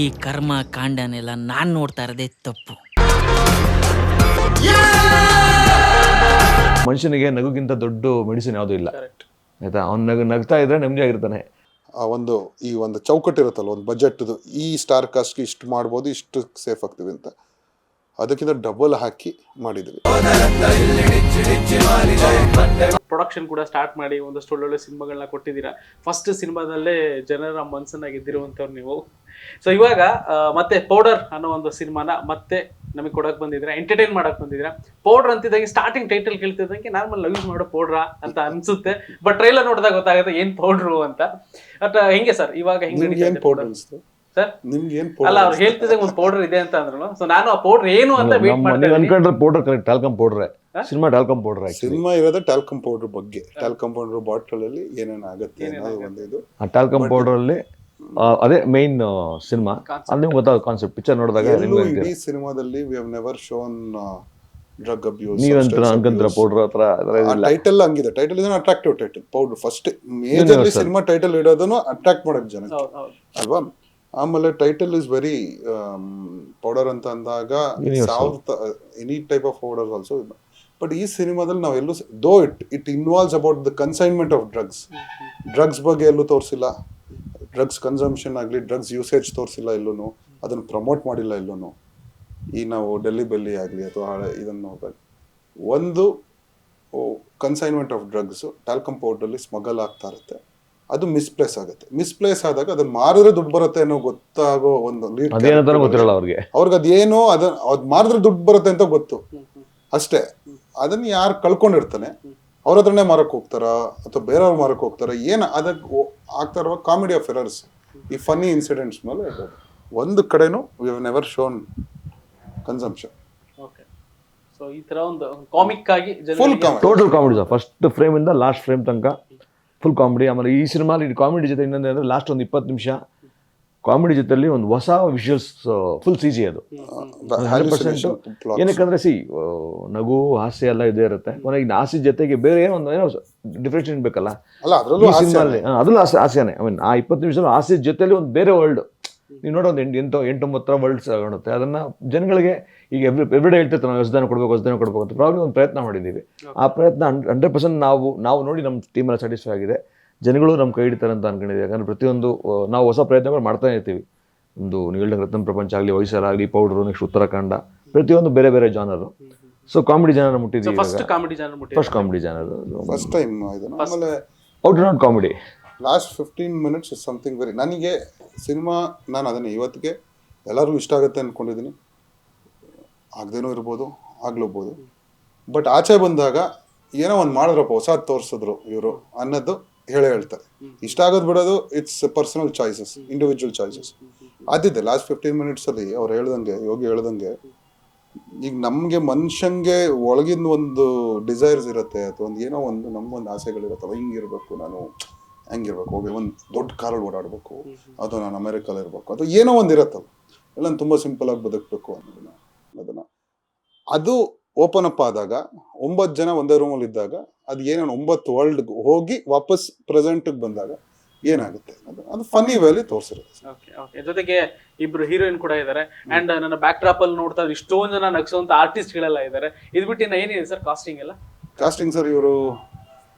ಈ ಕರ್ಮ ಕಾಂಡನೆಲ್ಲ ನಾನು ನೋಡ್ತಾ ಇರೋದೇ ತಪ್ಪು. ಮನುಷ್ಯನಿಗೆ ನಗುಗಿಂತ ದೊಡ್ಡ ಮೆಡಿಸಿನ್ ಯಾವುದೂ ಇಲ್ಲ. ಆಯ್ತಾ? ಅವ್ನು ನಗು ನಗ್ತಾ ಇದ್ರೆ ನೆಮ್ಮದಿ ಆಗಿರ್ತಾನೆ. ಆ ಒಂದು ಈ ಒಂದು ಚೌಕಟ್ಟು ಇರುತ್ತಲ್ಲ ಒಂದು ಬಜೆಟ್ದು ಈ ಸ್ಟಾರ್ ಕಾಸ್ಟ್ಗೆ ಇಷ್ಟು ಮಾಡ್ಬೋದು ಇಷ್ಟು ಸೇಫ್ ಆಗ್ತೀವಿ ಅಂತ. ಅದಕ್ಕಿಂತ ಡಬಲ್ ಹಾಕಿ ಮಾಡಿದ್ವಿ. ಪ್ರೊಡಕ್ಷನ್ ಕೂಡ ಸ್ಟಾರ್ಟ್ ಮಾಡಿ ಒಂದಷ್ಟು ಒಳ್ಳೊಳ್ಳೆ ಸಿನಿಮಾಗಳನ್ನ ಕೊಟ್ಟಿದ್ದೀರಾ? ಫಸ್ಟ್ ಸಿನಿಮಾದಲ್ಲೇ ಜನರ ಮನಸ್ಸನ್ನ ಗೆದ್ದಿರುವಂಥವ್ರು ನೀವು. ಸೊ ಇವಾಗ ಮತ್ತೆ ಪೌಡರ್ ಅನ್ನೋ ಒಂದು ಸಿನಿಮಾನ ಮತ್ತೆ ನಮಗೆ ಕೊಡಕ್ ಬಂದಿದ್ರೆ ಎಂಟರ್ಟೈನ್ ಮಾಡಕ್ ಬಂದಿದ್ರೆ ಪೌಡರ್ ಅಂತಿದ್ದಂಗೆ ಸ್ಟಾರ್ಟಿಂಗ್ ಟೈಟಲ್ ಕೇಳ್ತಿದ್ದಂಗೆ ನಾರ್ಮಲ್ ಯೂಸ್ ಮಾಡೋ ಪೌಡ್ರಾ ಅಂತ ಅನ್ಸುತ್ತೆ ಬಟ್ ಟ್ರೈಲರ್ ನೋಡಿದಾಗ ಗೊತ್ತಾಗುತ್ತೆ ಏನ್ ಪೌಡ್ರು ಅಂತ. ಬಟ್ ಹೆಂಗೆ ಸರ್ ಇವಾಗ ಹೆಂಗ್ ಪೌಡರ್ ಅನಿಸ್ತು? ಸರ್ ನಿಮ್ಗೆ ಏನ್ ಅಲ್ಲ ಅವ್ರು ಹೇಳ್ತಿದ್ದಂಗೆ ಒಂದು ಪೌಡರ್ ಇದೆ ಅಂತ ಅಂದ್ರು ಸೊ ನಾನು ಆ ಪೌಡರ್ ಏನು ಅಂತ ವೇಟ್ ಮಾಡ್ತೀನಿ ಮಾಡ್ತಾ ಅನ್ಕೊಂಡ್ರೆ ಪೌಡರ್ ಕರೆಕ್ಟ್ ಟಾಲ್ಕಮ್ ಪೌಡ್ರೆ ಸಿನಿಮಾ ಟಾಲ್ಕಮ್ ಪೌಡರ್ ಸಿನಿಮಾ ಇರೋದೇ ಟಾಲ್ಕಮ್ ಪೌಡರ್ ಬಗ್ಗೆ. ಟಾಲ್ಕಮ್ ಪೌಡರ್ ಬಾಟಲ್ ಅಲ್ಲಿ ಏನೇನ್ ಆಗುತ್ತೆ ಅನ್ನೋದು ಒಂದು ಇದು ಆ ಟಾಲ್ಕಮ್ ಪೌಡರ್ ಅಲ್ಲಿ ಅದೇ ಮೈನ್ ಸಿನಿಮಾ ಅಲ್ಲಿ ನಿಮ್ಗೆ ಗೊತ್ತಾಗ ಕಾನ್ಸೆಪ್ಟ್ ಪಿಕ್ಚರ್ ನೋಡಿದಾಗ ಎಲ್ಲೂ ನಿಮ್ಗೆ ಇಡೀ ಸಿನಿಮಾದಲ್ಲಿ we have never shown drug abuse ನೀವಂತ ಅನ್ಕೊಂತೀರ ಪೌಡರ್ ಹತ್ರ ಅದರ ಇಲ್ಲ ಟೈಟಲ್ ಹಂಗಿದೆ. Title is attractive title powder first majorly. Cinema title ಇಡೋದನ್ನು attract ಮಾಡಕ್ ಜನ ಹೌದು ಹೌದು. ಅಲ್ವಾ? ಆಮೇಲೆ ಟೈಟಲ್ ಇಸ್ ವೆರಿ ಪೌಡರ್ ಅಂತ ಅಂದಾಗ south any type of powder also but ಈ ಸಿನಿಮಾದಲ್ಲಿ ನಾವು ಎಲ್ಲೂ though it it involves about the consignment of drugs drugs ಬಗ್ಗೆ ಎಲ್ಲೂ ತೋರಿಸಿಲ್ಲ. ಡ್ರಗ್ಸ್ ಕನ್ಸಂಪ್ಷನ್ ಆಗಲಿ ಡ್ರಗ್ಸ್ ಯೂಸೇಜ್ ತೋರಿಸಿಲ್ಲ ಎಲ್ಲೂ ಅದನ್ನು ಪ್ರಮೋಟ್ ಮಾಡಿಲ್ಲ ಎಲ್ಲೂ ಈ ನಾವು ಡೆಲ್ಲಿ ಬೆಲ್ಲಿ ಆಗಲಿ ಅಥವಾ ಇದನ್ನು ನೋಡ್ಬೇಕು. ಒಂದು ಕನ್ಸೈನ್ಮೆಂಟ್ ಆಫ್ ಡ್ರಗ್ಸ್ ಟ್ಯಾಲ್ಕಮ್ ಪೌಡ್ರಲ್ಲಿ ಸ್ಮಗಲ್ ಆಗ್ತಾ ಇರುತ್ತೆ. ಅದು ಮಿಸ್ಪ್ಲೇಸ್ ಆಗುತ್ತೆ. ಮಿಸ್ಪ್ಲೇಸ್ ಆದಾಗ ಅದನ್ನ ಮಾರಿದ್ರೆ ದುಡ್ಡು ಬರುತ್ತೆ ಅನ್ನೋ ಗೊತ್ತಾಗೋ ಒಂದು ಗೊತ್ತಿರಲ್ಲ ಅವ್ರಿಗೆ. ಅವ್ರಿಗೆ. ಅದೇನೋ ಅದನ್ನ ಅದು ಮಾರಿದ್ರೆ ದುಡ್ಡು ಬರುತ್ತೆ ಅಂತ ಗೊತ್ತು. ಅಷ್ಟೇ. ಅದನ್ನ ಯಾರು ಕಳ್ಕೊಂಡಿರ್ತಾನೆ ಅವ್ರ ಹತ್ರನೇ ಮಾರಕ್ ಹೋಗ್ತಾರಾ? ಅಥವಾ ಬೇರೆಯವ್ರು ಮಾರಕ್ ಹೋಗ್ತಾರಾ? ಏನು ಅದಕ್ಕೆ ಆಗ್ತಾ ಇರುವ ಕಾಮಿಡಿ ಆಫ್ ಎರರ್ಸ್. ಈ ಫನ್ನಿ ಇನ್ಸಿಡೆಂಟ್ಸ್ ಮೇಲೆ ಒಂದು ಕಡೆನೂ we never shown consumption okay so ಈ ತರ ಒಂದು ಕಾಮಿಕ್ ಆಗಿ full total comedy sir first frame ಇಂದ ಲಾಸ್ಟ್ ಫ್ರೇಮ್ ತನಕ ಫುಲ್ ಕಾಮಿಡಿ ಆಮೇಲೆ ಈ ಸಿನಿಮಾ ಕಾಮಿಡಿ ಜೊತೆ ಇನ್ನೊಂದು ಅಂದ್ರೆ ಲಾಸ್ಟ್ ಒಂದು ಇಪ್ಪತ್ತು ನಿಮಿಷ. ಕಾಮಿಡಿ ಜೊತೆಲಿ ಒಂದು ಹೊಸ ವಿಷುವಲ್ಸ್ ಫುಲ್ ಸಿ ಜಿ ಅದು. ಹಂಡ್ರೆಡ್ ಪರ್ಸೆಂಟ್ ಏನಕ್ಕಂದ್ರೆ ಸಿ ನಗು ಹಾಸ್ಯ ಎಲ್ಲ ಇದೇ ಇರುತ್ತೆ. ಕೊನೆಗೆ ಹಾಸ್ಯ ಜೊತೆಗೆ ಬೇರೆ ಏನೋ ಒಂದು ಏನೋ ಡಿಫ್ರೆನ್ಷನ್ ಬೇಕಲ್ಲ ಅಲ್ಲ ಅದ್ರಲ್ಲೂ ಹಾಸ್ಯನೇ. ಐ ಮೀನ್ ಆ ಇಪ್ಪತ್ತು ನಿಮಿಷ ಹಾಸ್ಯ ಜೊತೆಲಿ ಒಂದು ಬೇರೆ ವರ್ಲ್ಡ್ ನೀವು ನೋಡೋ ಒಂದು ಎಂಟು ಎಂಟು ಎಂಟೊಂಬತ್ತರ ವರ್ಲ್ಡ್ಸ್ ಕಾಣುತ್ತೆ. ಅದನ್ನ ಜನಗಳಿಗೆ ಈಗ ಎವ್ರಿ ಎವ್ರಿಡೇ ಹೇಳ್ತಿರ್ತಾರೆ ನಾವು ಹೊಸದಾನ ಕೊಡಬೇಕು ಹೊಸದಾನ ಕೊಡಬೇಕು ಅಂತ. ಪ್ರಾಬ್ಲಮ್ ಒಂದು ಪ್ರಯತ್ನ ಮಾಡಿದ್ದೀವಿ. ಆ ಪ್ರಯತ್ನ ಹಂಡ್ರೆಡ್ ಪರ್ಸೆಂಟ್ ನಾವು ನಾವು ನೋಡಿ ನಮ್ಮ ಟೀಮೆಲ್ಲ ಸ್ಯಾಟಿಸ್ಫೈ ಆಗಿದೆ. ಜನಗಳು ನಮ್ಮ ಕೈ ಹಿಡಿತಾರೆ ಅಂತ ಅನ್ಕೊಂಡಿದ್ದೀವಿ. ಯಾಕಂದ್ರೆ ಪ್ರತಿಯೊಂದು ನಾವು ಹೊಸ ಪ್ರಯತ್ನಗಳು ಮಾಡ್ತಾನೆ ಇರ್ತೀವಿ. ಒಂದು ನೀವು ಹೇಳಿದ ರತ್ನ ಪ್ರಪಂಚ ಆಗಲಿ ವಯಸ್ಸರಾಗಲಿ ಪೌಡ್ರು ನೆಕ್ಸ್ಟ್ ಉತ್ತರಾಖಂಡ ಪ್ರತಿಯೊಂದು ಬೇರೆ ಬೇರೆ genre so comedy genre ಮುಟ್ಟಿದ್ದೀವಿ first comedy genre first comedy genre first time ಆಮೇಲೆ out not comedy last fifteen minutes is something very ನನಗೆ ಸಿನಿಮಾ ನಾನು ಅದನ್ನೇ ಇವತ್ತಿಗೆ ಎಲ್ಲರಿಗೂ ಇಷ್ಟ ಆಗುತ್ತೆ ಅಂದ್ಕೊಂಡಿದ್ದೀನಿ ಆಗದೇನೂ ಇರ್ಬೋದು ಆಗ್ಲೋಗ್ಬೋದು ಬಟ್ ಆಚೆ ಬಂದಾಗ ಏನೋ ಒಂದು ಮಾಡಿದ್ರಪ್ಪ ಹೊಸ ತೋರಿಸಿದ್ರು ಇವರು ಅನ್ನೋದು. ಹೇಳೇ ಹೇಳ್ತಾರೆ. ಇಷ್ಟ ಆಗೋದು ಬಿಡೋದು it's personal choices individual choices ಅದಿದೆ ಲಾಸ್ಟ್ ಫಿಫ್ಟೀನ್ ಮಿನಿಟ್ಸಲ್ಲಿ ಅವ್ರು ಹೇಳ್ದಂಗೆ, ಯೋಗಿ ಹೇಳ್ದಂಗೆ, ಈಗ ನಮಗೆ ಮನುಷ್ಯಂಗೆ ಒಳಗಿನ ಒಂದು ಡಿಸೈರ್ಸ್ ಇರುತ್ತೆ ಅಥವಾ ಒಂದು ಏನೋ ಒಂದು ನಮ್ಗೊಂದು ಆಸೆಗಳಿರುತ್ತಲ್ಲ ಹಿಂಗಿರ್ಬೇಕು, ನಾನು ಹೆಂಗಿರ್ಬೇಕು, ಹೋಗಿ ಒಂದು ದೊಡ್ಡ ಕಾರಲ್ಲಿ ಓಡಾಡಬೇಕು, ಅಥವಾ ನಾನು ಅಮೆರಿಕಲ್ಲಿ ಇರಬೇಕು, ಅಥವಾ ಏನೋ ಒಂದು ಇರತ್ತಲ್ಲ. ನಾನು ತುಂಬ ಸಿಂಪಲ್ ಆಗಿ ಬದುಕಬೇಕು ಅನ್ನೋದನ್ನ ಅದನ್ನ ಅದು ಓಪನ್ ಅಪ್ ಆದಾಗ ಒಂಬತ್ತು ಜನ ಒಂದೇ ರೂಮಲ್ಲಿ ಇದ್ದಾಗ ಅದು ಏನೋ ಒಂಬತ್ತು ವರ್ಲ್ಡ್ ಹೋಗಿ ವಾಪಸ್ ಪ್ರೆಸೆಂಟ್ಗೆ ಬಂದಾಗ ಏನಾಗುತ್ತೆ? ಅದು ಫನ್ನಿ ವೇಲಿ ತೋರಿಸಿರುತ್ತೆ. ಓಕೆ ಓಕೆ ಜೊತೆಗೆ ಇಬ್ರು ಹೀರೋಯಿನ್ ಕೂಡ ಇದ್ದಾರೆ ಅಂಡ್ ನನ್ನ ಬ್ಯಾಕ್ ಡ್ರಾಪ್ ಅಲ್ಲಿ ನೋಡ್ತಾ ಇದ್ರೆ ಇಷ್ಟೊಂದು ಜನ ನಗಿಸುವಂತ ಆರ್ಟಿಸ್ಟ್ ಗಳೆಲ್ಲ ಇದ್ದಾರೆ ಇದು ಬಿಟ್ಟು ಇನ್ನ ಏನಿದೆ ಸರ್ ಕಾಸ್ಟಿಂಗ್ ಎಲ್ಲ? ಕಾಸ್ಟಿಂಗ್ ಸರ್ ಇವರು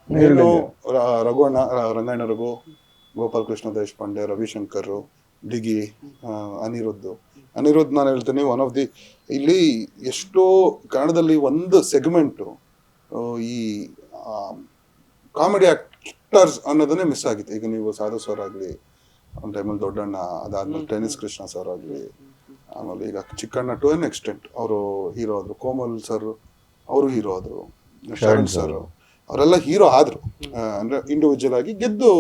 ರಘು ಅಣ್ಣ ರಘುವಣ್ಣ ರಂಗಾಯಣ ರಘು ಗೋಪಾಲ್ ಕೃಷ್ಣ ದೇಶಪಾಂಡೆ ರವಿಶಂಕರ್ ಡಿಗಿ ಅನಿರುದ್ಧು. ಅನಿರುದ್ಧ್ ನಾನು ಹೇಳ್ತೀನಿ ಒನ್ ಆಫ್ ದಿ ಇಲ್ಲಿ ಎಷ್ಟೋ ಕನ್ನಡದಲ್ಲಿ ಒಂದು ಸೆಗ್ಮೆಂಟು ಈ ಕಾಮಿಡಿ ಆಕ್ಟರ್ಸ್ ಅನ್ನೋದನ್ನೇ ಮಿಸ್ ಆಗಿತ್ತು. ಈಗ ನೀವು ಸಾಧು ಸರ್ ಆಗಲಿ ಒಂದು ಟೈಮಲ್ಲಿ ದೊಡ್ಡಣ್ಣ ಅದಾದ್ಮೇಲೆ ಟೆನಿಸ್ ಕೃಷ್ಣ ಸರ್ ಆಗಲಿ ಆಮೇಲೆ ಈಗ ಚಿಕ್ಕಣ್ಣ ಟು ಎನ್ ಎಕ್ಸ್ಟೆಂಟ್ ಅವರು ಹೀರೋ ಆದರು. ಕೋಮಲ್ ಸರ್ ಅವರು ಹೀರೋ ಆದರು. ಶರಣ್ ಸರ್ ಅವರೆಲ್ಲ ಹೀರೋ ಆದರು. ಅಂದರೆ ಅಂದ್ರೆ ಇಂಡಿವಿಜುವಲ್ ಆಗಿ ಗೆದ್ದು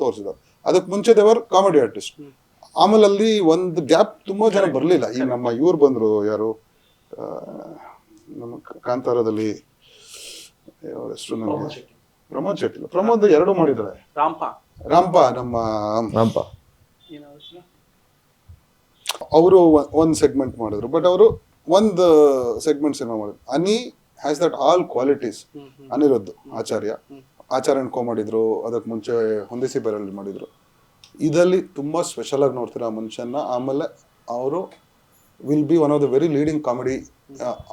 ತೋರಿಸಿದ್ರು. ಅದಕ್ಕೆ ಮುಂಚೆ ದೇವರ್ ಕಾಮಿಡಿ ಆರ್ಟಿಸ್ಟ್ ಆಮೇಲೆ ಅಲ್ಲಿ ಒಂದು ಗ್ಯಾಪ್ ತುಂಬಾ ಜನ ಬರಲಿಲ್ಲ. ಈಗ ನಮ್ಮ ಇವ್ರು ಬಂದ್ರು ಯಾರು ನಮ್ಮ ಕಾಂತಾರದಲ್ಲಿ ಅವ್ರ ಹೆಸರು ನನಗೆ ಪ್ರಮೋದ್ ಶೆಟ್ಟಿ. ಪ್ರಮೋದ್ ಎರಡು ಮಾಡಿದ್ದಾರೆ. ರಾಂಪ. ರಾಂಪ ನಮ್ಮ ರಾಂಪ. ಅವರು ಒಂದು ಸೆಗ್ಮೆಂಟ್ ಮಾಡಿದ್ರು. ಬಟ್ ಅವರು ಒಂದು ಸೆಗ್ಮೆಂಟ್ ಸಿನಿಮಾ ಮಾಡಿದ್ರು. Ani has that all qualities Aniruddha Acharya. Acharya co ಮಾಡಿದ್ರು. ಅದಕ್ಕೆ ಮುಂಚೆ ಹೊಂದಿಸಿ ಬರಲ್ಲಿ ಮಾಡಿದ್ರು. ಇದರಲ್ಲಿ ತುಂಬ ಸ್ಪೆಷಲ್ ಆಗಿ ನೋಡ್ತೀರಾ ಆ ಮನುಷ್ಯನ ಆಮೇಲೆ ಅವರು will be one of the very leading comedy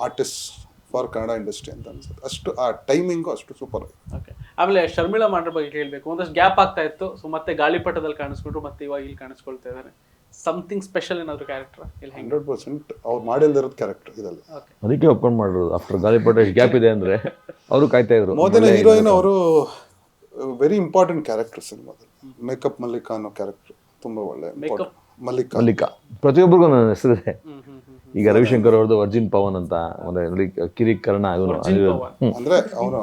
artist for Kannada industry ಅಂತ ಅನ್ಸುತ್ತೆ. ಅಷ್ಟು ಆ ಟೈಮಿಂಗು ಅಷ್ಟು ಸೂಪರ್ ಓಕೆ ಆಮೇಲೆ ಶರ್ಮಿಳಾ ಮಾಡ್ರ ಬಗ್ಗೆ ಹೇಳಬೇಕು ಒಂದಷ್ಟು ಗ್ಯಾಪ್ ಆಗ್ತಾ ಇತ್ತು. ಸೊ ಮತ್ತೆ ಗಾಳಿಪಟದಲ್ಲಿ ಕಾಣಿಸ್ಕೊಂಡ್ರು ಮತ್ತೆ ಇವಾಗ ಇಲ್ಲಿ ಕಾಣಿಸ್ಕೊಳ್ತಾ ಇದ್ದಾರೆ ಸಮಥಿಂಗ್ ಸ್ಪೆಷಲ್ ಏನಾದ್ರು ಕ್ಯಾರೆಕ್ಟರ್ ಇಲ್ಲಿ ಹಂಡ್ರೆಡ್ ಪರ್ಸೆಂಟ್ ಅವ್ರು ಮಾಡಿಲ್ದಿರೋದು ಕ್ಯಾರೆಕ್ಟರ್ ಇದರಲ್ಲಿ. ಓಕೆ ಅದಕ್ಕೆ ಓಪನ್ ಮಾಡಿರೋದು. ಆಫ್ಟರ್ ಗಾಳಿಪಟ ಎಷ್ಟು ಗ್ಯಾಪ್ ಇದೆ ಅಂದರೆ ಅವರು ಕಾಯ್ತಾ ಇದ್ರು. ಮೊದಲ ಹೀರೋಯಿನ್ ಅವರು ವೆರಿ ಇಂಪಾರ್ಟೆಂಟ್ ಕ್ಯಾರೆಕ್ಟರ್ ಸಿನಿಮಾದಲ್ಲಿ ಮೇಕಪ್ ಮಲ್ಲಿಕಾ ಅನ್ನೋ ಕ್ಯಾರೆಕ್ಟರ್ ತುಂಬಾ ಒಳ್ಳೆ ಮೇಕಪ್ ಮಲ್ಲಿಕಾ ಮಲ್ಲಿಕಾ ಪ್ರತಿಯೊಬ್ಬರಿಗೂ ನನ್ನ ಹೆಸರು ಈಗ ರವಿಶಂಕರ್ ಅವ್ರದ್ದು ಅರ್ಜುನ್ ಪವನ್ ಅಂತ ಒಂದು ಕಿರಿಕ್ ಕರ್ಣ. ಅಂದ್ರೆ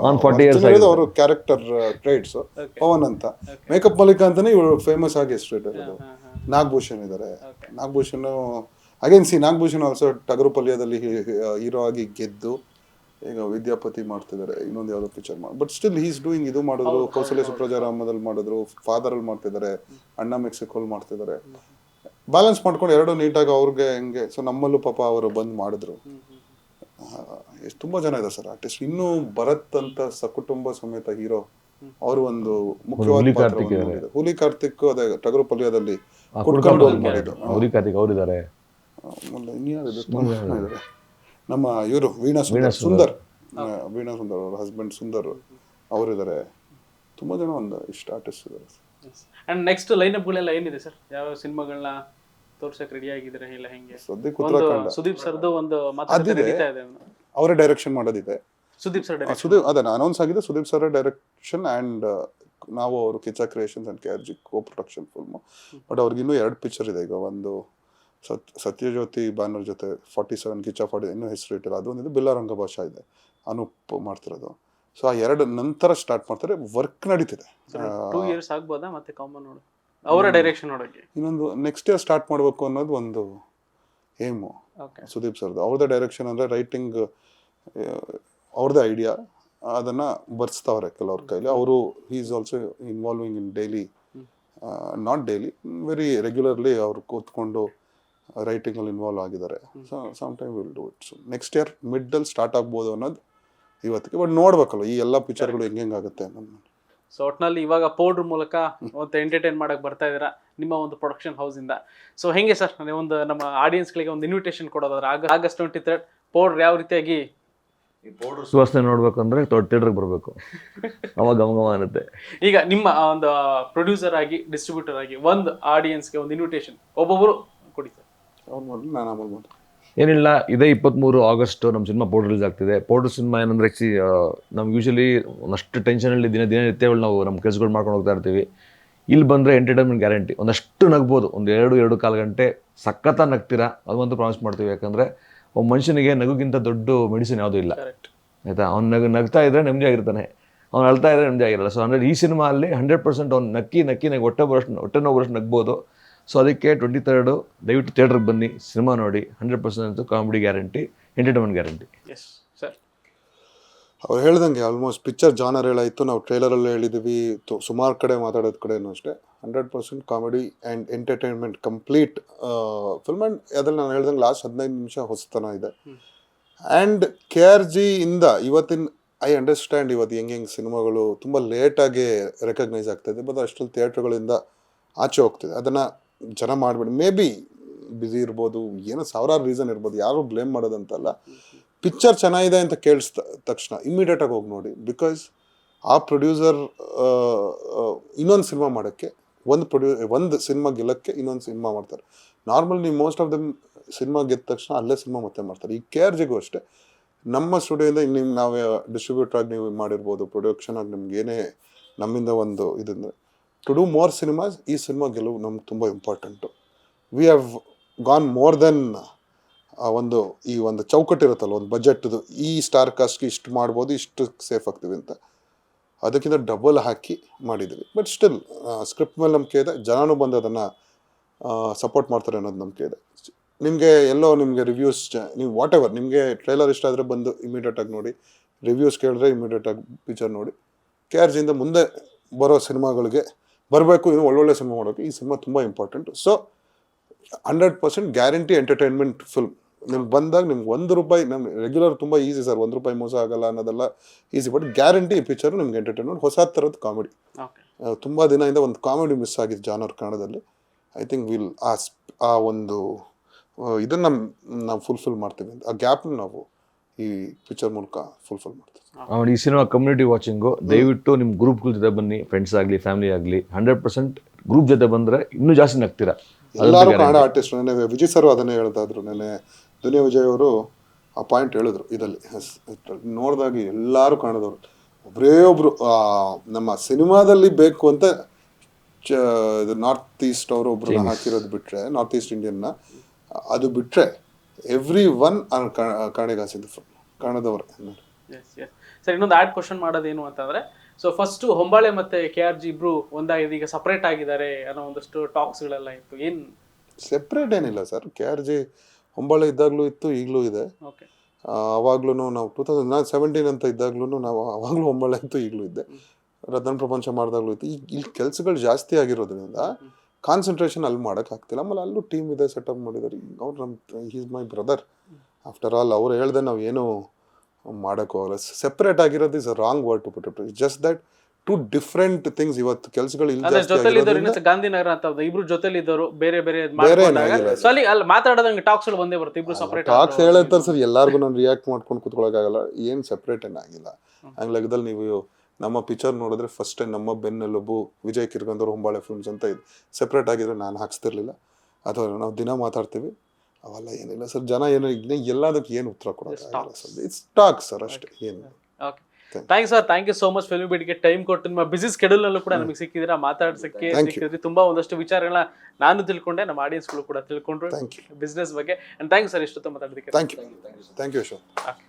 On 40 years ಅವರ ಅವರು ಕ್ಯಾರೆಕ್ಟರ್ ಟ್ರೇಡ್ಸ್ ಪವನ್ ಅಂತ. ಮೇಕಪ್ ಮಲ್ಲಿಕಾ ಅಂತಾನೆ ಇವರು ಫೇಮಸ್ ಆಗಿ ಹೆಸರು ಇಟ್ಟಿರೋದು ನಾಗಭೂಷಣ್ ಇದ್ದಾರೆ Nagabhushan again see Nagabhushan also Tagaru ಪಲ್ಯದಲ್ಲಿ hero ಆಗಿ ಗೆದ್ದು ಈಗ ವಿದ್ಯಾಪತಿ ಮಾಡ್ತಿದ್ದಾರೆ ಇನ್ನೊಂದು ಯಾವ್ದೋ ಪಿಕ್ಚರ್ ಮಾಡಿ ಬಟ್ ಸ್ಟಿಲ್ ಹೀಸ್ ಡೂಯಿಂಗ್ ಇದು ಮಾಡಿದ್ರು ಕೌಸಲ್ಯ ಸುಪ್ರಜಾರಾಮದಲ್ಲಿ ಮಾಡಿದ್ರು ಫಾದರ್ ಅಲ್ಲಿ ಮಾಡ್ತಿದ್ದಾರೆ ಅಣ್ಣ ಮೆಕ್ಸಿಕೋಲ್ ಮಾಡ್ತಿದ್ದಾರೆ. ಬ್ಯಾಲೆನ್ಸ್ ಮಾಡ್ಕೊಂಡು ಎರಡು ನೀಟಾಗಿ ಅವ್ರಿಗೆ ಹೆಂಗೆ ಸೊ ನಮ್ಮಲ್ಲೂ ಪಾಪ ಅವರು ಬಂದ್ ಮಾಡಿದ್ರು. ಎಷ್ಟು ತುಂಬಾ ಜನ ಇದ್ದಾರೆ ಸರ್ ಆರ್ಟಿಸ್ಟ್ ಇನ್ನು ಭರತ್ ಅಂತ ಸಕುಟುಂಬ ಸಮೇತ ಹೀರೋ ಅವರು ಒಂದು ಮುಖ್ಯವಾದ ಹುಲಿ ಕಾರ್ತಿಕ್ ಮಾಡಿದ್ರು. ಹುಲಿ ಕಾರ್ತಿಕ್ ಅದೇ ಟಗರು ಪಲ್ಯದಲ್ಲಿ ಕುಟ್ಕೊಂಡು ಕುಡ್ಕೊಂಡು ಹೋಗಿ ಮಾಡಿದ್ದು. ಇನ್ಯಾರು ಕಾರ್ತಿಕ್ ಅವರಿದ್ದಾರೆ. ಆಮೇಲೆ? ನಮ್ಮ ಇವರು ವೀಣಾ ಸುಂದರ್ ಸುಂದರ್. ವೀಣಾ ಸುಂದರ್ ಅವ್ರ ಹಸ್ಬೆಂಡ್ ಸುಂದರ್ ಅವರಿದ್ದಾರೆ. ತುಂಬಾ ಜನ ಒಂದು ಇಷ್ಟ ಆರ್ಟಿಸ್ಟ್ ಇದ್ದಾರೆ. ಅಂಡ್ ನೆಕ್ಸ್ಟ್ ಲೈನ್ ಅಪ್ಗಳೆಲ್ಲ ಏನಿದೆ ಸರ್ ಯಾವ ಸಿನಿಮಾಗಳನ್ನ ತೋರ್ಸಕ್ ರೆಡಿ ಆಗಿದ್ರೆ ಇಲ್ಲ ಹೆಂಗೆ? ಸದ್ಯಕ್ಕೆ ಒಂದು ಉತ್ತರಾಖಂಡ ಸುದೀಪ್ ಸರ್ದು ಒಂದು ಮಾತಾಡಿದೆ ಅವರೇ ಡೈರೆಕ್ಷನ್ ಮಾಡೋದಿದೆ. ಸುದೀಪ್ ಸರ್ ಸುದೀಪ್ ಅದನ್ನ ಅನೌನ್ಸ್ ಆಗಿದೆ ಸುದೀಪ್ ಸರ್ ಡೈರೆಕ್ಷನ್ ಅಂಡ್ ನಾವು ಅವರು Kichcha creations and K R G co production film but ಅವ್ರಿಗಿನ್ನೂ ಎರಡು ಪಿಕ್ಚರ್ ಇದೆ. ಈಗ ಒಂದು ಸತ್ ಸತ್ಯಜ್ಯೋತಿ ಬ್ಯಾನರ್ ಜೊತೆ ಫಾರ್ಟಿ ಸೆವೆನ್ ಕಿಚ್ಚ ಫಾರ್ಟಿ ಇನ್ನೂ ಹೆಸರು ಇಟ್ಟಿಲ್ಲ. ಬಿಲ್ಲ ಬಿಲ್ಲಾರಂಗ ಭಾಷಾ ಇದೆ. ಅನೂಪ್ ಮಾಡ್ತಿರೋದು. ಸೊ ಆ ಎರಡು ನಂತರ ಸ್ಟಾರ್ಟ್ ಮಾಡ್ತಾರೆ ವರ್ಕ್ ನಡೀತಿದೆ. ಟೂ ಇಯರ್ಸ್ ಆಗ್ಬೋದಾ ಮತ್ತೆ ಕಾಮನ್ ನೋಡು? ಅವರ ಡೈರೆಕ್ಷನ್ ನೋಡೋಕೆ. ಇನ್ನೊಂದು ನೆಕ್ಸ್ಟ್ ಇಯರ್ ಸ್ಟಾರ್ಟ್ ಮಾಡಬೇಕು ಅನ್ನೋದು ಒಂದು ಏಮು ಓಕೆ ಸುದೀಪ್ ಸರ್ದು. ಅವ್ರದ್ದು ಡೈರೆಕ್ಷನ್ ಅಂದರೆ ರೈಟಿಂಗ್ ಅವ್ರದ್ದೇ ಐಡಿಯಾ ಅದನ್ನು ಬರ್ಸ್ತಾವ್ರೆ ಕೆಲವ್ರ ಕೈಲಿ. ಅವರು is also involving in daily not daily very regularly ಅವ್ರು ಕೂತ್ಕೊಂಡು ರೈಟಿಂಗಲ್ಲಿ ಇನ್ವಾಲ್ವ್ ಆಗಿದ್ದಾರೆ. So some time will do it so next year ಮಿಡ್ಡಲ್ಲಿ start ಆಗ್ಬೋದು ಅನ್ನೋದು ಇವತ್ತಿಗೆ. ಬಟ್ ನೋಡ್ಬೇಕಲ್ಲ ಈ ಎಲ್ಲ ಪಿಕ್ಚರ್ಗಳು ಹೆಂಗೆ ಹೆಂಗಾಗುತ್ತೆ ನಮ್ಮ ಸೊ ಒಟ್ನಲ್ಲಿ ಇವಾಗ ಪೌಡ್ರ್ ಮೂಲಕ ಒಂದು ಎಂಟರ್ಟೈನ್ ಮಾಡಕ್ಕೆ ಬರ್ತಾ ಇದ್ದೀರಾ? ನಿಮ್ಮ ಒಂದು ಪ್ರೊಡಕ್ಷನ್ ಹೌಸಿಂದ ಸೊ ಹೆಂಗೆ ಸರ್ ಒಂದು ನಮ್ಮ ಆಡಿಯನ್ಸ್ಗಳಿಗೆ ಒಂದು ಇನ್ವಿಟೇಷನ್ ಕೊಡೋದಾದ್ರೆ ಆಗ ಆಗಸ್ಟ್ ಟ್ವೆಂಟಿ ತರ್ಡ್ ಪೌಡ್ರ್ ಯಾವ ರೀತಿಯಾಗಿ? ಈ ಪೌಡ್ರ್ ಸುವಾಸನೆ ನೋಡ್ಬೇಕಂದ್ರೆ ಥಿಯೇಟ್ರಿಗೆ ಬರಬೇಕು. ಅವಾಗ ಗಮ ಅನ್ನುತ್ತೆ. ಅನ್ನತ್ತೆ ಈಗ ನಿಮ್ಮ ಒಂದು ಪ್ರೊಡ್ಯೂಸರ್ ಆಗಿ ಡಿಸ್ಟ್ರಿಬ್ಯೂಟರ್ ಆಗಿ ಒಂದು ಆಡಿಯನ್ಸ್ಗೆ ಒಂದು ಇನ್ವಿಟೇಷನ್ ಒಬ್ಬೊಬ್ಬರು ಕೊಡಿ ಸರ್ ಅವ್ರು ಮೊದಲು ನಾನು ಆಮೇಲೆ ಮಾಡ್ತೀನಿ ಏನಿಲ್ಲ ಇದೇ ಇಪ್ಪತ್ತ್ಮೂರು ಆಗಸ್ಟ್ ನಮ್ಮ ಸಿನಿಮಾ ಪೌಡ್ರ್ ರಿಲೀಸ್ ಆಗ್ತಿದೆ. ಪೌಡರ್ ಸಿನಿಮಾ ಏನಂದ್ರೆ ಸಿ ನಮ್ಗೆ ಯೂಶಲಿ ಒಂದಷ್ಟು ಟೆನ್ಷನಲ್ಲಿ ದಿನ ದಿನನಿತ್ಯಗಳು ನಾವು ನಮ್ಮ ಕೆಲಸಗಳು ಮಾಡ್ಕೊಂಡು ಹೋಗ್ತಾ ಇರ್ತೀವಿ. ಇಲ್ಲಿ ಬಂದರೆ ಎಂಟರ್ಟೈನ್ಮೆಂಟ್ ಗ್ಯಾರಂಟಿ ಒಂದಷ್ಟು ನಗ್ಬೋದು ಒಂದು ಎರಡು ಎರಡು ಕಾಲು ಗಂಟೆ ಸಖತ್ತ ನಗ್ತೀರಾ? ಅದಂತೂ ಪ್ರಾಮಿಸ್ ಮಾಡ್ತೀವಿ. ಯಾಕಂದರೆ ಒಬ್ಬ ಮನುಷ್ಯನಿಗೆ ನಗುಗಿಂತ ದೊಡ್ಡ ಮೆಡಿಸಿನ್ ಯಾವುದೂ ಇಲ್ಲ. ಕರೆಕ್ಟ್ ಆಯಿತಾ? ಅವ್ನು ನಗು ನಗ್ತಾ ಇದ್ದರೆ ನೆಮ್ಮದಿ ಆಗಿರ್ತಾನೆ. ಅವ್ನು ಅಳ್ತಾ ಇದ್ದರೆ ನೆಮ್ಮದಿ ಆಗಿರಲ್ಲ. ಸೊ ಅಂದರೆ ಈ ಸಿನಿಮಾ ಅಲ್ಲಿ ಹಂಡ್ರೆಡ್ ಪರ್ಸೆಂಟ್ ಅವ್ನು ನಕ್ಕಿ ನಕ್ಕಿ ನಗೆ ಹೊಟ್ಟೆ ಬರೋಷ್ಟು ಹೊಟ್ಟೆ ನೋವು ಬರೋಷ್ಟು ನಗ್ಬೋದು. ಸೊ ಅದಕ್ಕೆ ಟ್ವೆಂಟಿ ತರ್ಡು ದಯವಿಟ್ಟು ಥಿಯೇಟ್ರಿಗೆ ಬನ್ನಿ ಸಿನಿಮಾ ನೋಡಿ ಹಂಡ್ರೆಡ್ ಪರ್ಸೆಂಟ್ ಅಂತೂ comedy guarantee entertainment guarantee yes sir ಅವ್ರು ಹೇಳ್ದಂಗೆ ಆಲ್ಮೋಸ್ಟ್ ಪಿಕ್ಚರ್ ಜಾನರ್ ಹೇಳಾಯಿತು ನಾವು ಟ್ರೈಲರಲ್ಲಿ ಹೇಳಿದ್ವಿ ಸುಮಾರು ಕಡೆ ಮಾತಾಡೋದ್ ಕಡೆನೂ ಅಷ್ಟೇ. Hundred percent comedy and entertainment complete film and ಅದ್ರಲ್ಲಿ ನಾನು ಹೇಳ್ದಂಗೆ ಲಾಸ್ಟ್ ಹದಿನೈದು ನಿಮಿಷ ಹೊಸತನ ಇದೆ. ಆ್ಯಂಡ್ ಕೆ ಆರ್ ಜಿ ಇಂದ ಇವತ್ತಿನ ಐ ಅಂಡರ್ಸ್ಟ್ಯಾಂಡ್ ಇವತ್ತು ಹೆಂಗೆ ಹೆಂಗೆ ಸಿನಿಮಾಗಳು ತುಂಬ ಲೇಟಾಗಿ ರೆಕಗ್ನೈಸ್ ಆಗ್ತಾಯಿದೆ ಬಟ್ ಅಷ್ಟೊಂದು ಥಿಯೇಟ್ರ್ಗಳಿಂದ ಆಚೆ ಹೋಗ್ತಿದೆ. ಅದನ್ನು ಜನ ಮಾಡಿಬಿಡಿ. ಮೇ ಬಿ ಬ್ಯುಸಿ ಇರ್ಬೋದು, ಏನೋ ಸಾವಿರಾರು ರೀಸನ್ ಇರ್ಬೋದು, ಯಾರು ಬ್ಲೇಮ್ ಮಾಡೋದಂತಲ್ಲ. ಪಿಕ್ಚರ್ ಚೆನ್ನಾಗಿದೆ ಅಂತ ಕೇಳಿಸ್ದ ತಕ್ಷಣ ಇಮ್ಮಿಡಿಯೇಟಾಗಿ ಹೋಗಿ ನೋಡಿ. ಬಿಕಾಸ್ ಆ ಪ್ರೊಡ್ಯೂಸರ್ ಇನ್ನೊಂದು ಸಿನಿಮಾ ಮಾಡೋಕ್ಕೆ, ಒಂದು ಪ್ರೊಡ್ಯೂ ಒಂದು ಸಿನಿಮಾ ಗೆಲ್ಲಕ್ಕೆ ಇನ್ನೊಂದು ಸಿನಿಮಾ ಮಾಡ್ತಾರೆ. ನಾರ್ಮಲ್ ನೀವು ಮೋಸ್ಟ್ ಆಫ್ ದಮ್ ಸಿನಿಮಾ ಗೆದ್ದ ತಕ್ಷಣ ಅಲ್ಲೇ ಸಿನಿಮಾ ಮತ್ತೆ ಮಾಡ್ತಾರೆ. ಈ ಕೆ ಆರ್ ಜಿಗೂ ಅಷ್ಟೇ. ನಮ್ಮ ಸ್ಟುಡಿಯೋಯಿಂದ ನಿಮ್ಮ ನಾವು ಡಿಸ್ಟ್ರಿಬ್ಯೂಟರ್ ಆಗಿ ನೀವು ಮಾಡಿರ್ಬೋದು ಪ್ರೊಡಕ್ಷನ್ ಆಗಿ ನಿಮ್ಗೆ ಏನೇ ನಮ್ಮಿಂದ ಒಂದು ಇದನ್ನು ಟು ಡೂ ಮೋರ್ ಸಿನಿಮಾಸ್ ಈ ಸಿನಿಮಾ ಗೆಲುವು ನಮ್ಗೆ ತುಂಬ important we have gone more then ಒಂದು, ಈ ಒಂದು ಚೌಕಟ್ಟು ಇರುತ್ತಲ್ಲ ಒಂದು ಬಜೆಟ್ದು ಈ ಸ್ಟಾರ್ ಕಾಸ್ಟ್ಗೆ ಇಷ್ಟು ಮಾಡ್ಬೋದು, ಇಷ್ಟು ಸೇಫ್ ಆಗ್ತೀವಿ ಅಂತ. ಅದಕ್ಕಿಂತ ಡಬಲ್ ಹಾಕಿ ಮಾಡಿದ್ದೀವಿ ಬಟ್ ಸ್ಟಿಲ್ ಸ್ಕ್ರಿಪ್ಟ್ ಮೇಲೆ ನಂಬಿಕೆ ಇದೆ. ಜನನೂ ಬಂದು ಅದನ್ನು ಸಪೋರ್ಟ್ ಮಾಡ್ತಾರೆ ಅನ್ನೋದು ನಂಬಿಕೆ ಇದೆ. ನಿಮಗೆ ಎಲ್ಲೋ ನಿಮಗೆ ರಿವ್ಯೂಸ್ ನೀವು ವಾಟ್ ಎವರ್ ನಿಮಗೆ ಟ್ರೈಲರ್ ಇಷ್ಟ ಆದರೆ ಬಂದು ಇಮಿಡಿಯೇಟಾಗಿ ನೋಡಿ ರಿವ್ಯೂಸ್ ಕೇಳಿದ್ರೆ ಇಮಿಡಿಯೇಟಾಗಿ ಪಿಕ್ಚರ್ ನೋಡಿ ಕೆ ಆರ್ ಜಿಯಿಂದ ಮುಂದೆ ಬರೋ ಸಿನಿಮಾಗಳಿಗೆ ಬರಬೇಕು ಇದು ಒಳ್ಳೊಳ್ಳೆ ಸಿನಿಮಾ ಮಾಡೋಕ್ಕೆ ಈ ಸಿನಿಮಾ ತುಂಬ important so hundred percent guarantee entertainment film ನಿಮ್ಗೆ ಬಂದಾಗ ನಿಮ್ಗೆ ಒಂದು ರೂಪಾಯಿ ನಮ್ಮ ರೆಗ್ಯುಲರ್ ತುಂಬ ಈಸಿ ಸರ್ ಒಂದು ರೂಪಾಯಿ ಮೋಸ ಆಗಲ್ಲ ಅನ್ನೋದೆಲ್ಲ ಈಸಿ ಬಟ್ ಗ್ಯಾರಂಟಿ ಈ ಪಿಕ್ಚರ್ ನಿಮ್ಗೆ ಎಂಟರ್ಟೈನ್ಮೆಂಟ್ ಹೊಸ ಥರದ ಕಾಮಿಡಿ ತುಂಬ ದಿನದಿಂದ ಒಂದು ಕಾಮಿಡಿ ಮಿಸ್ ಆಗಿದೆ ಜಾನರ್ ಕನ್ನಡದಲ್ಲಿ. ಐ ಥಿಂಕ್ ವಿಲ್ ಆ ಆ ಒಂದು ಇದನ್ನು ನಾವು ಫುಲ್ಫಿಲ್ ಮಾಡ್ತೀವಿ. ಅಂತ ಆ ಗ್ಯಾಪ್ನ ನಾವು ಈ ಪಿಕ್ಚರ್ ಮೂಲಕ ಫುಲ್ಫಿಲ್ ಮಾಡ್ತೀವಿ ಆಮೇಲೆ ಈ ಸಿನಿಮಾ ಕಮ್ಯುನಿಟಿ ವಾಚಿಂಗು ದಯವಿಟ್ಟು ನಿಮ್ಮ ಗ್ರೂಪ್ಗಳ ಜೊತೆ ಬನ್ನಿ ಫ್ರೆಂಡ್ಸ್ ಆಗಲಿ ಫ್ಯಾಮಿಲಿ ಆಗಲಿ ಹಂಡ್ರೆಡ್ ಪರ್ಸೆಂಟ್ ಗ್ರೂಪ್ ಜೊತೆ ಬಂದರೆ ಇನ್ನೂ ಜಾಸ್ತಿ ನಗ್ತೀರಾ? ಎಲ್ಲರೂ ಕನ್ನಡ ಆರ್ಟಿಸ್ಟ್ ನೆನೆ ವಿಜಯ್ ಸರ್ ಅದನ್ನೇ ಹೇಳ್ತಾ ಇದ್ರು ನೆನೆ ದುನಿಯಾ ವಿಜಯ್ ಅವರು ಆ ಪಾಯಿಂಟ್ ಹೇಳಿದ್ರು ಇದರಲ್ಲಿ. ನೋಡಿದಾಗ ಎಲ್ಲರೂ ಕನ್ನಡದವರು. ಒಬ್ಬರೇ ಒಬ್ರು ಆ, ನಮ್ಮ ಸಿನಿಮಾದಲ್ಲಿ ಬೇಕು ಅಂತ ಚ ಇದು ನಾರ್ತ್ ಈಸ್ಟ್ ಅವರು ಒಬ್ರು ಹಾಕಿರೋದು ಬಿಟ್ರೆ ನಾರ್ತ್ ಈಸ್ಟ್ ಇಂಡಿಯನ್ನ ಅದು ಬಿಟ್ರೆ ಎವ್ರಿ ಒನ್ ಆರ್ ಕನ್ನಡದವ್ರೆ ಎಸ್ ಎಸ್ ಸರ್ ಇನ್ನೊಂದು ಆಡ್ ಕ್ವಶನ್ ಮಾಡೋದೇನು ಅಂತಂದ್ರೆ ಸೊ ಫಸ್ಟ್ ಹೊಂಬಾಳೆ ಮತ್ತೆ ಕೆ ಆರ್ ಜಿ ಇಬ್ರು ಒಂದಾಗಿದೆ ಈಗ ಸಪ್ರೇಟ್ ಆಗಿದ್ದಾರೆ ಅನ್ನೋ ಒಂದಷ್ಟು ಟಾಕ್ಸ್ ಗಳೆಲ್ಲ ಇತ್ತು. ಏನು? ಸೆಪ್ರೇಟ್ ಏನಿಲ್ಲ sir K R G Hombale ಇದ್ದಾಗಲೂ ಇತ್ತು ಈಗಲೂ ಇದೆ. ಓಕೆ ಅವಾಗ್ಲೂ ನಾವು ಟೂ ತೌಸಂಡ್ ನಾನು ಸೆವೆಂಟೀನ್ ಅಂತ ಇದ್ದಾಗ್ಲೂ ನಾವು ಅವಾಗಲೂ ಹೊಂಬಾಳೆ ಅಂತೂ ಈಗಲೂ ಇದ್ದೆ ರತನ್ ಪ್ರಪಂಚ ಮಾಡಿದಾಗ್ಲೂ ಇತ್ತು. ಈಗ ಇಲ್ಲಿ ಕೆಲಸಗಳು ಜಾಸ್ತಿ ಆಗಿರೋದ್ರಿಂದ ಕಾನ್ಸಂಟ್ರೇಷನ್ ಅಲ್ಲಿ ಮಾಡೋಕೆ ಆಗ್ತಿಲ್ಲ. ಆಮೇಲೆ ಅಲ್ಲೂ ಟೀಮ್ ಇದೆ ಸೆಟಪ್ ಮಾಡಿದ್ದಾರೆ ಅವ್ರು ನಮ್ಮ is my brother after all ಅವ್ರು ಹೇಳ್ದೆ ನಾವು ಏನು ಮಾಡೋಕ್ಕೂ ಹೋಗಲ್ಲ ಸೆಪ್ರೇಟ್ ಆಗಿರೋದು is a wrong word to put it just that two different things ಇವತ್ತು ಕೆಲಸಗಳು ಇಲ್ಲ ಗಾಂಧಿನಗರ ಅಂತ ಇಬ್ರು ಜೊತೆಲಿ ಇದ್ದವರು ಬೇರೆ ಬೇರೆ ಬೇರೆ ಅಲ್ಲಿ ಮಾತಾಡೋದಂಗೆ ಟಾಕ್ಸ್ಗಳು ಬಂದೇ ಬರುತ್ತೆ. ಇಬ್ರು ಸಪರೇಟ್ ಟಾಕ್ಸ್ ಹೇಳತ್ತಾರೆ ಸರ್ ಎಲ್ಲಾರ್ಗು ನಾನು ರಿಯಾಕ್ಟ್ ಮಾಡ್ಕೊಂಡು ಕುತ್ಕೊಳ್ಳೋಕ್ಕಾಗಲ್ಲ ಏನು ಸೆಪ್ರೇಟ್ ಏನಾಗಿಲ್ಲ ಹಂಗ್ ಲೆಕ್ಕದಲ್ಲಿ ನೀವು ನಮ್ಮ ಪಿಕ್ಚರ್ ನೋಡಿದ್ರೆ ಫಸ್ಟ್ ಟೈಮ್ ನಮ್ಮ ಬೆನ್ನೆಲುಬು ವಿಜಯ್ ಕಿರ್ಗಂದವ್ರು ಹೊಂಬಾಳೆ ಫಿಲ್ಮ್ಸ್ ಅಂತ ಇದೆ. ಸೆಪ್ರೇಟ್ ಆಗಿದ್ರೆ ನಾನು ಹಾಕ್ಸ್ತಿರ್ಲಿಲ್ಲ. ಅಥವಾ ನಾವು ದಿನ ಮಾತಾಡ್ತೀವಿ. ಅವೆಲ್ಲ ಏನಿಲ್ಲ ಸರ್ ಜನ ಏನು ಇಲ್ಲ ಎಲ್ಲದಕ್ಕೆ ಏನು ಉತ್ತರ ಕೊಡೋಲ್ಲ ಸರ್ ಇಟ್ಸ್ ಟಾಕ್ ಸರ್ ಅಷ್ಟೇ. ಏನು okay thank sir thank you so much film ಬಿಡಿಗೆ time ಕೊಟ್ಟು ನಿಮ್ಮ ಬಿಸಿ ಸ್ಕೆಡ್ಯೂಲ್ ನಲ್ಲೂ ಕೂಡ ನಮಗೆ ಸಿಕ್ಕಿದ್ರೆ ಮಾತಾಡ್ಸಕ್ಕೆ ಸಿಕ್ಕಿದ್ರಿ. ತುಂಬಾ ಒಂದಷ್ಟು ವಿಚಾರಗಳನ್ನ ನಾನು ತಿಳ್ಕೊಂಡೆ. ನಮ್ಮ ಆಡಿಯನ್ಸ್ಗಳು ಕೂಡ ತಿಳ್ಕೊಂಡ್ರು. ಬಿಸ್ನೆಸ್ ಬಗ್ಗೆ. ಅಂಡ್ ಥ್ಯಾಂಕ್ ಸರ್ ಇಷ್ಟೊತ್ತು ಮಾತಾಡೋದಕ್ಕೆ thank you thank you Okay.